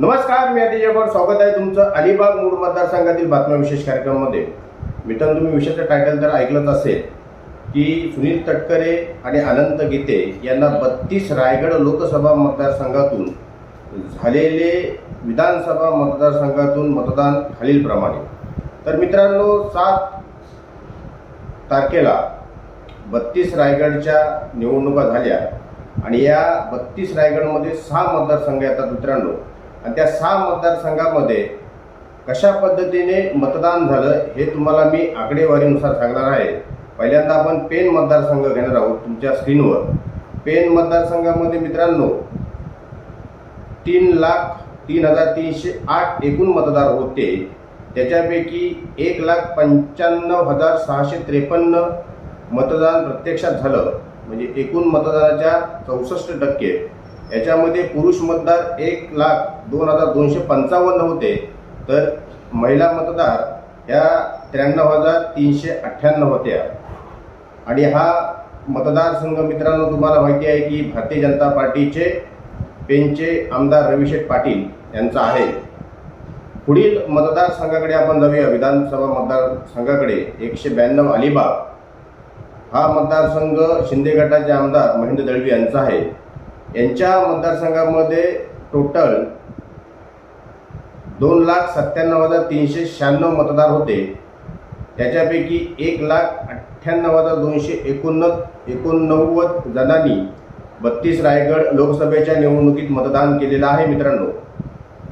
नमस्कार मी अतिजय भर स्वागत आहे तुमचं अलिबाग मूळ मतदारसंघातील बातम्या विशेष कार्यक्रमामध्ये. मित्रांनो तुम्ही विषयाचं टायटल तर ऐकलंच असेल की सुनील तटकरे आणि अनंत गीते यांना बत्तीस रायगड लोकसभा मतदारसंघातून झालेले विधानसभा मतदारसंघातून मतदान खालीलप्रमाणे. तर मित्रांनो सात तारखेला बत्तीस रायगडच्या निवडणुका झाल्या आणि या बत्तीस रायगडमध्ये सहा मतदारसंघ येतात मित्रांनो. आणि त्या सहा मतदारसंघामध्ये कशा पद्धतीने मतदान झालं हे तुम्हाला मी आकडेवारीनुसार सांगणार आहे. पहिल्यांदा आपण पेन मतदारसंघ घेणार आहोत तुमच्या स्क्रीनवर. पेन मतदारसंघामध्ये मित्रांनो तीन लाख तीन हजार तीनशे आठ एकूण मतदार होते. त्याच्यापैकी एक लाख पंच्याण्णव हजार सहाशे त्रेपन्न मतदान प्रत्यक्षात झालं. म्हणजे एकूण मतदानाच्या चौसष्ट टक्के. याच्यामध्ये पुरुष मतदार एक लाख दोन हजार दोनशे पंचावन्न होते. तर महिला मतदार ह्या त्र्याण्णव हजार तीनशे अठ्ठ्याण्णव होत्या. आणि हा मतदारसंघ मित्रांनो तुम्हाला माहिती आहे की भारतीय जनता पार्टीचे पेनचे आमदार रविशेठ पाटील यांचा आहे. पुढील मतदारसंघाकडे आपण जाऊया. विधानसभा मतदारसंघाकडे एकशे ब्याण्णव अलिबाग. हा मतदारसंघ शिंदे गटाचे आमदार महेंद्र दळवी यांचा आहे. यांच्या मतदारसंघामध्ये टोटल दोन लाख सत्त्याण्णव हजार तीनशे शहाण्णव मतदार होते. त्याच्यापैकी एक लाख अठ्ठ्याण्णव हजार दोनशे एकोणनव्वद एकोणनव्वद जणांनी बत्तीस रायगड लोकसभेच्या निवडणुकीत मतदान केलेलं आहे मित्रांनो.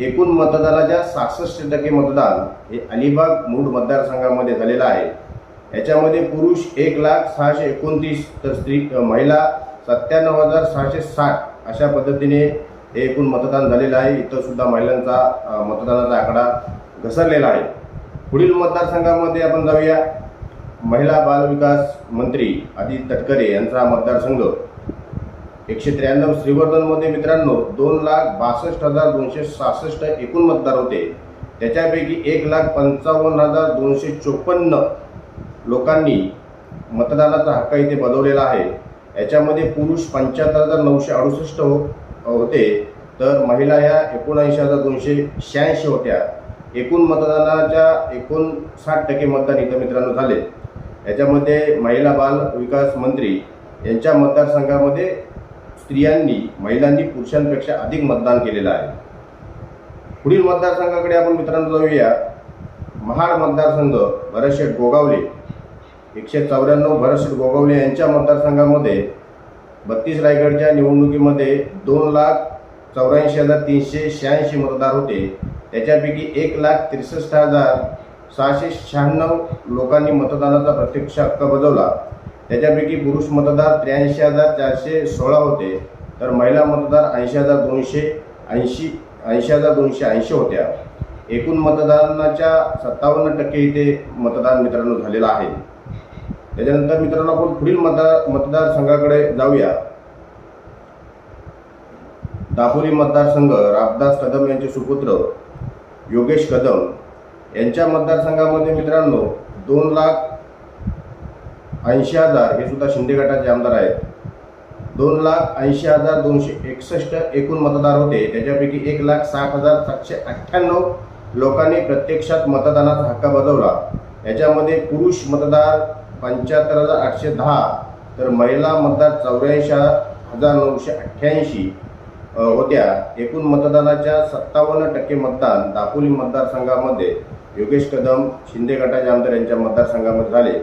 एकूण मतदानाच्या सहासष्ट टक्के मतदान हे अलिबाग मूळ मतदारसंघामध्ये झालेलं आहे. याच्यामध्ये पुरुष एक लाख सहाशे एकोणतीस तर स्त्री महिला सत्त्याण्णव हजार सहाशे साठ अशा पद्धतीने हे एकूण मतदान झालेलं आहे. इथं सुद्धा महिलांचा मतदानाचा आकडा घसरलेला आहे. पुढील मतदारसंघामध्ये आपण जाऊया. महिला बालविकास मंत्री आदित्य तटकरे यांचा मतदारसंघ. एकशे त्र्याण्णव श्रीवर्धनमध्ये मित्रांनो दोन लाख बासष्ट हजार दोनशे सहासष्ट एकूण मतदार होते. त्याच्यापैकी एक लाख पंचावन्न हजार दोनशे चोपन्न लोकांनी मतदानाचा हक्क इथे बजावलेला आहे. याच्यामध्ये पुरुष पंच्याहत्तर हजार नऊशे अडुसष्ट हो होते. तर महिला ह्या एकोणऐंशी हजार दोनशे शहाऐंशी होत्या. एकूण मतदानाच्या एकोणसाठ टक्के मतदान इथं मित्रांनो झाले. याच्यामध्ये महिला बाल विकास मंत्री यांच्या मतदारसंघामध्ये स्त्रियांनी महिलांनी पुरुषांपेक्षा अधिक मतदान केलेलं आहे. पुढील मतदारसंघाकडे आपण मित्रांनो जाऊया. महाड मतदारसंघ बरेचसे गोगावले. एकशे चौऱ्याण्णव भरत गोगवले यांच्या मतदारसंघामध्ये बत्तीस रायगडच्या निवडणुकीमध्ये दोन लाख चौऱ्याऐंशी हजार तीनशे शहाऐंशी मतदार होते. त्याच्यापैकी एक लाख त्रेसष्ट हजार सहाशे शहाण्णव लोकांनी मतदानाचा प्रत्यक्ष हक्क बजावला. त्याच्यापैकी पुरुष मतदार त्र्याऐंशी हजार चारशे सोळा होते. तर महिला मतदार ऐंशी हजार दोनशे ऐंशी ऐंशी हजार दोनशे ऐंशी होत्या. एकूण मतदानाच्या सत्तावन्न टक्के इथे मतदान मित्रांनो झालेलं आहे. त्याच्यानंतर मित्रांनो आपण पुढील मतदार मतदारसंघाकडे जाऊया. दापोली मतदारसंघ रामदास कदम यांचे सुपुत्र योगेश कदम. यांच्या मतदारसंघामध्ये मित्रांनो दोन लाख ऐंशी हजार हे सुद्धा शिंदे गटाचे आमदार आहेत. दोन लाख ऐंशी हजार दोनशे एकसष्ट एकूण मतदार होते. त्याच्यापैकी एक लाख साठ हजार सातशे अठ्ठ्याण्णव लोकांनी प्रत्यक्षात मतदानाचा हक्क बजावला. याच्यामध्ये पुरुष मतदार पंच्याहत्तर हजार आठशे दहा तर महिला मतदार चौऱ्याऐंशी हजार नऊशे अठ्ठ्याऐंशी होत्या. एकूण मतदानाच्या सत्तावन्न टक्के मतदान दापोली मतदारसंघामध्ये योगेश कदम शिंदे गटाचे आमदार यांच्या मतदारसंघामध्ये झाले.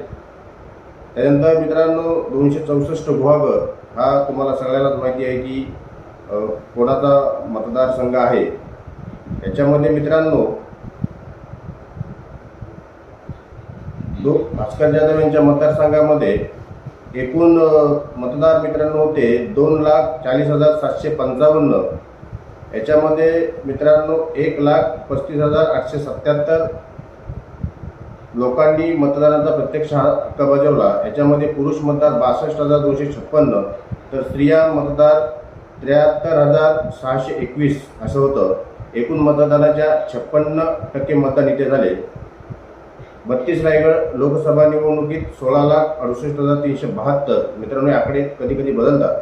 त्यानंतर मित्रांनो दोनशे चौसष्ट गुहागर हा तुम्हाला सगळ्यालाच माहिती आहे की कोणाचा मतदारसंघ आहे. याच्यामध्ये मित्रांनो भास्कर जाधव यांच्या मतदारसंघामध्ये एकूण मतदार मित्रांनो होते दोन लाख चाळीस हजार सातशे पंचावन्न. याच्यामध्ये मित्रांनो एक लाख पस्तीस हजार आठशे सत्याहत्तर लोकांनी मतदानाचा प्रत्यक्ष हक्क बजावला. याच्यामध्ये पुरुष मतदार बासष्ट हजार दोनशे छप्पन्न तर स्त्रिया मतदार त्र्याहत्तर हजार सहाशे एकवीस असं होतं. एकूण मतदानाच्या छप्पन्न टक्के मतदान इथे झाले. बत्तीस रायगड लोकसभा निवडणुकीत सोळा लाख अडुसष्ट हजार तीनशे बहात्तर. मित्रांनो आकडे कधी कधी बदलतात.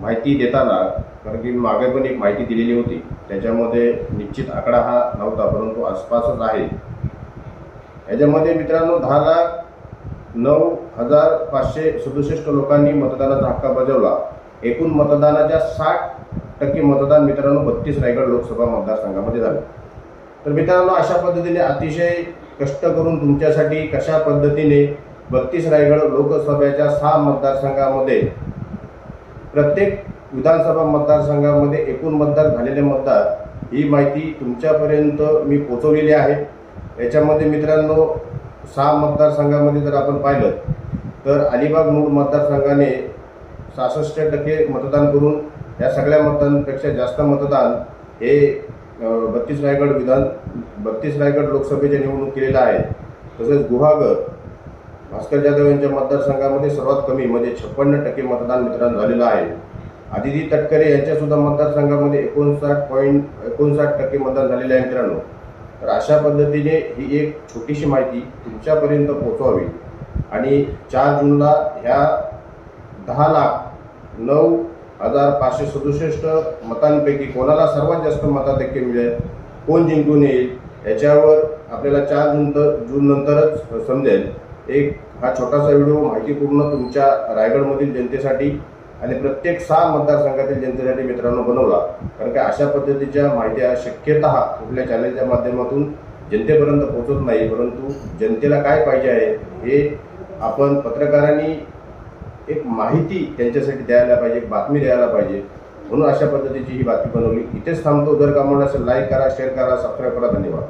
माहिती देताना कारण की मागे पण एक माहिती दिलेली होती. त्याच्यामध्ये निश्चित आकडा हा नव्हता परंतु आसपासच आहे. याच्यामध्ये मित्रांनो दहा लाख नऊ हजार पाचशे सदुसष्ट लोकांनी मतदानाचा हक्क बजावला. एकूण मतदानाच्या साठ टक्के मतदान मित्रांनो बत्तीस रायगड लोकसभा मतदारसंघामध्ये झालं. तर मित्रांनो अशा पद्धतीने अतिशय कष्ट करून तुमच्यासाठी कशा पद्धतीने बत्तीस रायगड लोकसभेच्या सहा मतदारसंघामध्ये प्रत्येक विधानसभा मतदारसंघामध्ये एकूण मतदार झालेले मतदार ही माहिती तुमच्यापर्यंत मी पोचवलेली आहे. याच्यामध्ये मित्रांनो सहा मतदारसंघामध्ये जर आपण पाहिलं तर अलिबाग मूळ मतदारसंघाने सहासष्ट टक्के मतदान करून या सगळ्या मतदानपेक्षा जास्त मतदान हे बत्तीस रायगड विधान बत्तीस रायगड लोकसभेच्या निवडणूक केलेल्या आहे तसेच गुहागर भास्कर जाधव यांच्या मतदारसंघामध्ये सर्वात कमी म्हणजे छप्पन्न टक्के मतदान मित्रांनो झालेलं आहे. आदिती तटकरे यांच्यासुद्धा मतदारसंघामध्ये एकोणसाठ पॉईंट एकोणसाठ टक्के मतदान झालेले आहे मित्रांनो. तर अशा पद्धतीने ही एक छोटीशी माहिती तुमच्यापर्यंत पोहोचवावी. आणि चार जूनला ह्या दहा लाख नऊ हजार पाचशे सदुसष्ट मतांपैकी कोणाला सर्वात जास्त मताधिक्य मिळेल? कोण जिंकून येईल? याच्यावर आपल्याला चार जून जून नंतरच समजेल. एक हा छोटासा व्हिडिओ माहितीपूर्ण तुमच्या रायगडमधील जनतेसाठी आणि प्रत्येक सहा मतदारसंघातील जनतेसाठी मित्रांनो बनवला. कारण की अशा पद्धतीच्या माहित्या शक्यतः कुठल्या चॅनलच्या माध्यमातून जनतेपर्यंत पोहोचत नाही. परंतु जनतेला काय पाहिजे आहे हे आपण पत्रकारांनी एक माहिती त्यांच्यासाठी द्यायला पाहिजे एक बातमी द्यायला पाहिजे. म्हणून अशा पद्धतीची ही बातमी बनवली. इथेच थांबतो. जर का म्हणून असेल लाईक करा शेअर करा सबस्क्राईब करा. धन्यवाद.